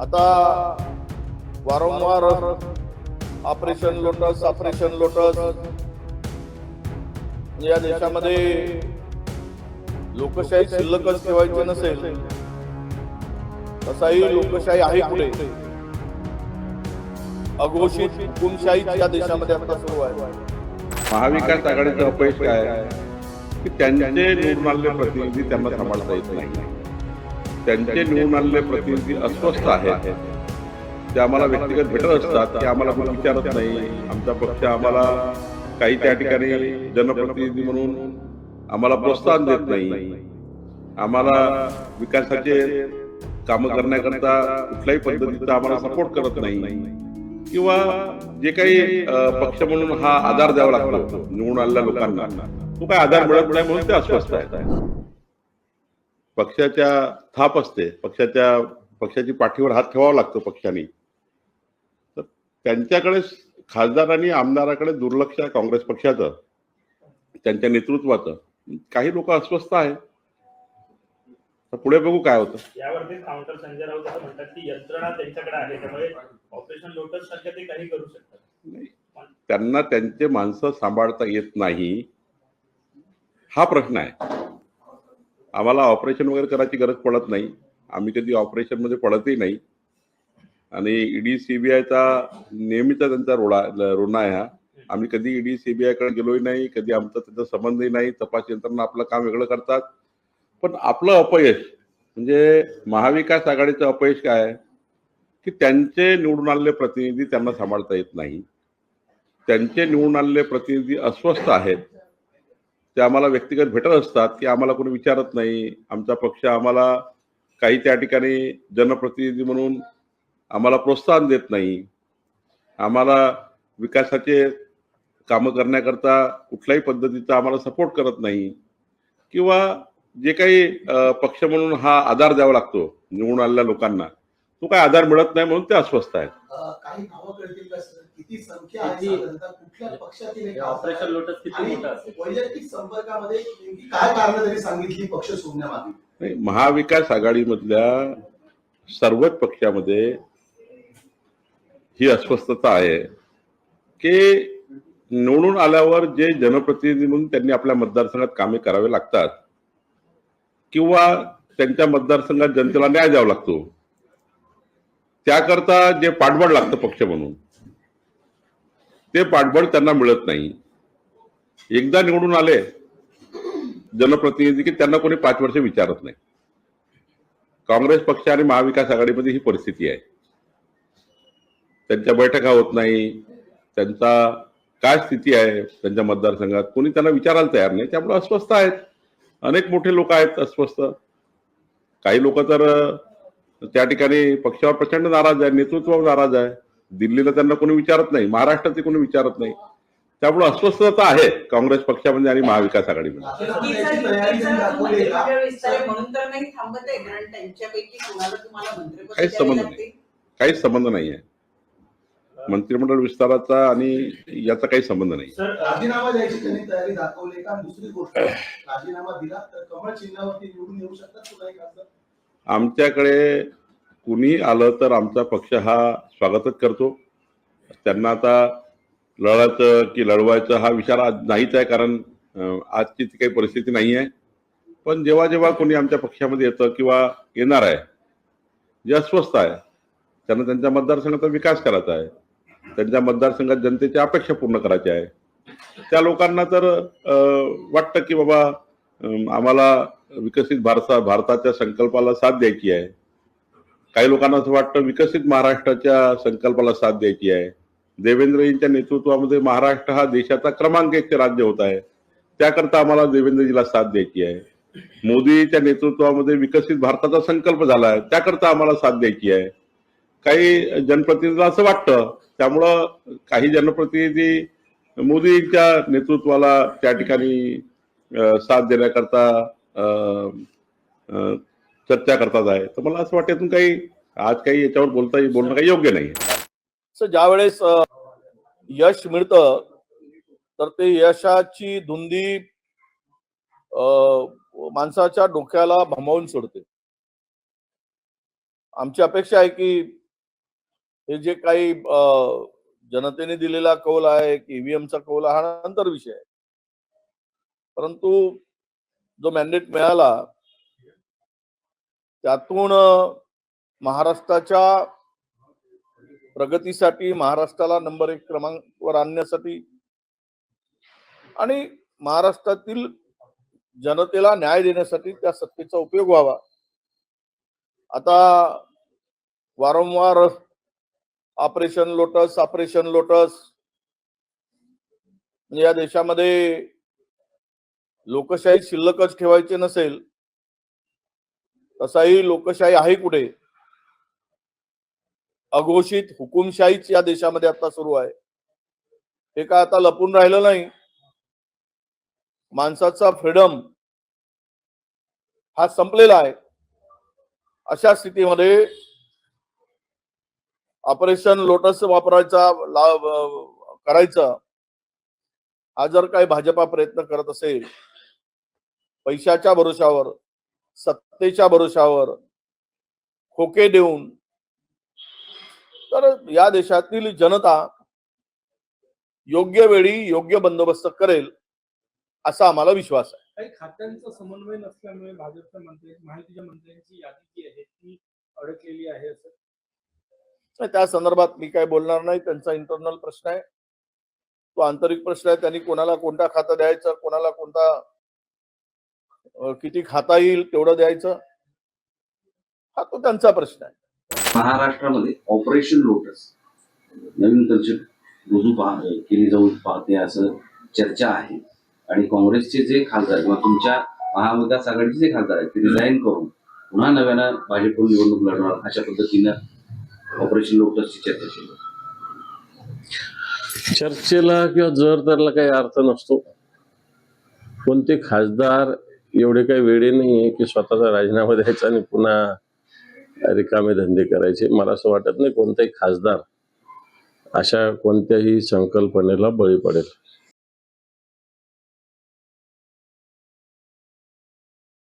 आता वारंवार operation lotus operation lotus. या देशामध्ये लोकशाही शिल्लकच ठेवायची नसेल तसाही लोकशाही आहे पुढे. अघोषित हुकुमशाही या देशामध्ये आता सुरू आहे. महाविकास आघाडीचं अपयश काय? आहे? की त्यांचे निर्माल्य प्रतिनिधी त्यांना सांभाळता येत नाही. त्यांचे निवडून आलेले प्रतिनिधी अस्वस्थ आहेत. ते आम्हाला व्यक्तिगत भेटत असतात ते आम्हाला कोणी विचारत नाही. आमचा पक्ष आम्हाला काही त्या ठिकाणी जनप्रतिनिधी म्हणून आम्हाला प्रोत्साहन देत नाही. आम्हाला विकासाचे काम करण्याकरता कुठल्याही पद्धतीचा आम्हाला सपोर्ट करत नाही. किंवा जे काही पक्ष म्हणून हा आधार द्यावा लागतो निवडून आलेल्या लोकांना. तो काय आधार मिळत नाही म्हणून ते अस्वस्थ आहे पक्षाच्या थाप असते. पक्षाच्या पक्षाची पाठीवर हात ठेवावा लागतो पक्षाने. तर त्यांच्याकडे खासदार आणि आमदाराकडे दुर्लक्ष आहे काँग्रेस पक्षाचं. त्यांच्या नेतृत्वाचं. काही लोक अस्वस्थ आहेत. तर पुढे बघू काय होतं. यावरती काउंटर संजय राऊत असं म्हणतात की यंत्रणा त्यांच्याकडे आहे. त्यामुळे ऑपरेशन लोटस ते काही करू शकतात. नाही. त्यांना त्यांचे माणसं सांभाळता येत नाही. हा प्रश्न आहे. आम्हाला ऑपरेशन वगैरे करायची गरज पडत नाही. आम्ही कधी ऑपरेशनमध्ये पडतही नाही. आणि ईडी सीबीआयचा नेहमीचा त्यांचा रोडा रोना आहे हा. आम्ही कधी ईडी सीबीआयकडे गेलोही नाही कधी आमचा त्याचा संबंधही नाही. तपास यंत्रणा आपलं काम वेगळं करतात. पण आपलं अपयश म्हणजे महाविकास आघाडीचं अपयश काय आहे? की त्यांचे निवडून आलेले प्रतिनिधी त्यांना सांभाळता येत नाही. त्यांचे निवडून आलेले प्रतिनिधी अस्वस्थ आहेत. ते आम्हाला व्यक्तिगत भेटत असतात की आम्हाला कोणी विचारत नाही. आमचा पक्ष आम्हाला काही त्या ठिकाणी जनप्रतिनिधी म्हणून आम्हाला प्रोत्साहन देत नाही. आम्हाला विकासाचे कामं करण्याकरता कुठल्याही पद्धतीचा आम्हाला सपोर्ट करत नाही. किंवा जे काही पक्ष म्हणून हा आधार द्यावा लागतो निवडून आलेल्या लोकांना तो काय आधार मिळत नाही म्हणून ते अस्वस्थ आहेत. किती संख्या आहे किती? साधारणतः? कुठल्या पक्षातील एक ऑपरेशन लोटस किती आणि मोठं असेल? वैयक्तिक संपर्कामध्ये नेमकी काय कारण त्यांनी सांगितली पक्ष सोडण्यामागे? नाही, महाविकास आघाडीमधल्या सर्वच पक्षामध्ये ही अस्वस्थता आहे की निवडून आल्यावर जे जनप्रतिनिधी म्हणून त्यांनी आपल्या मतदारसंघात कामे करावे लागतात किंवा त्यांच्या मतदारसंघात जनतेला न्याय द्यावा लागतो त्याकरता जे पाठबळ लागतं पक्ष म्हणून. ते पाठबळ त्यांना मिळत नाही. एकदा निवडून आले जनप्रतिनिधी की त्यांना कोणी पाच वर्ष विचारत नाही. काँग्रेस पक्ष आणि महाविकास आघाडीमध्ये ही परिस्थिती आहे. त्यांच्या बैठका होत नाही त्यांचा काय स्थिती आहे त्यांच्या मतदारसंघात कोणी त्यांना विचारायला तयार नाही त्यामुळे अस्वस्थ आहेत. अनेक मोठे लोक आहेत अस्वस्थ. काही लोक तर त्या ठिकाणी पक्षावर प्रचंड नाराज आहे नेतृत्वावर नाराज आहे दिल्लीला त्यांना कोणी विचारत नाही महाराष्ट्रात कोणी विचारत नाही. त्यामुळे अस्वस्थता आहे काँग्रेस पक्षामध्ये आणि महाविकास आघाडीमध्ये. राजीनामा द्यायची तयारी त्यांनी दाखवली आहे का? विस्तार आहे म्हणून तर नाही थांबत आहे कारण त्यांच्यापैकी कोणाला तुम्हाला मंत्रिपद काहीच संबंध लागते. काहीच संबंध नाही आहे. मंत्रिमंडळ विस्ताराचा आणि याचा काही संबंध नाही. सर राजीनामा द्यायची त्यांनी तयारी दाखवली का? दुसरी गोष्ट राजीनामा दिला तर कमळ चिन्हावरती निवडून येऊ शकतात तुला एक असं आमच्याकडे कुणी आलं तर आमचा पक्ष हा स्वागतच करतो. त्यांना आता लढायचं की लढवायचं हा विचार आज नाहीच आहे कारण आजची ती काही परिस्थिती नाही आहे. पण जेव्हा जेव्हा कोणी आमच्या पक्षामध्ये येतं किंवा येणार आहे जे अस्वस्थ आहे त्यांना त्यांच्या मतदारसंघाचा विकास करायचा आहे. त्यांच्या मतदारसंघात जनतेच्या अपेक्षा पूर्ण करायच्या आहे. त्या लोकांना तर वाटतं की बाबा आम्हाला विकसित भारता भारताच्या संकल्पाला साथ द्यायची आहे. काही लोकांना असं वाटतं विकसित महाराष्ट्राच्या संकल्पाला साथ द्यायची आहे. देवेंद्रजींच्या नेतृत्वामध्ये महाराष्ट्र हा देशाचा क्रमांक एक राज्य होत आहे. त्याकरता आम्हाला देवेंद्रजीला साथ द्यायची आहे. मोदीच्या नेतृत्वामध्ये विकसित भारताचा संकल्प झाला आहे. त्याकरता आम्हाला साथ द्यायची आहे. काही जनप्रतिनिधीला असं वाटतं त्यामुळं काही जनप्रतिनिधी मोदींच्या नेतृत्वाला त्या ठिकाणी साथ देण्याकरता चर्चा करतात आहे. तर मला असं वाटतं यातून काही आज काही याच्यावर बोलता बोलणं काही योग्य नाही सर ज्यावेळेस यश मिळतं तर ते यशाची धुंदी माणसाच्या डोक्याला भमावून सोडते. आमची अपेक्षा आहे की हे जे काही जनतेने दिलेला कौल आहे की ईव्हीएमचा कौल हा नंतर विषय आहे. परंतु जो मॅन्डेट मिळाला त्यातून महाराष्ट्राच्या प्रगतीसाठी महाराष्ट्राला नंबर एक क्रमांकवर आणण्यासाठी आणि महाराष्ट्रातील जनतेला न्याय देण्यासाठी त्या सत्तेचा उपयोग व्हावा. आता वारंवार ऑपरेशन लोटस ऑपरेशन लोटस या देशामध्ये लोकशाही शिल्लकच ठेवायची नसेल तसाही लोकशाही आहे कुठे? अघोषित हुकुमशाहीच या देशामध्ये आता सुरू आहे. हे काय आता लपून राहिलं नाही? माणसाचा फ्रीडम हा संपलेला आहे. अशा स्थितीमध्ये ऑपरेशन लोटस वापरायचा लाभ करायचा हा जर काही भाजपा प्रयत्न करत असेल पैशाच्या भरोशावर सत्तेच्या भरोशावर खोके देऊन तर या देशातील जनता योग्य वेळी योग्य बंदोबस्त करेल असा आम्हाला विश्वास आहे. काही खात्यांचा समन्वय नसल्यामुळे भाजपच्या मंत्री माहितीच्या मंत्र्यांची यादी जी आहे ती अडकलेली आहे असं? त्या संदर्भात मी काय बोलणार नाही. त्यांचा इंटरनल प्रश्न आहे. तो आंतरिक प्रश्न आहे. त्यांनी कोणाला कोणता खाता द्यायचं कोणाला कोणता किती खाता येईल तेवढं द्यायचं? हा तो त्यांचा प्रश्न आहे. महाराष्ट्रामध्ये ऑपरेशन लोटस नवीन कन्सेप्ट रुजू पहा केली जाऊ पाहते असं चर्चा आहे. आणि काँग्रेसचे जे खासदार किंवा तुमच्या महाविकास आघाडीचे जे खासदार आहेत ते रिझाईन करून पुन्हा नव्यानं भाजपकडून निवडणूक लढणार अशा पद्धतीनं ऑपरेशन लोटसची चर्चा आहे. चर्चेला किंवा जर त्याला काही अर्थ नसतो कोणते खासदार एवढे काही वेळे आहे की स्वतःचा राजीनामा द्यायचा आणि पुन्हा रिकामे धंदे करायचे. मला असं वाटत नाही कोणताही खासदार अशा कोणत्याही संकल्पनेला बळी पडेल.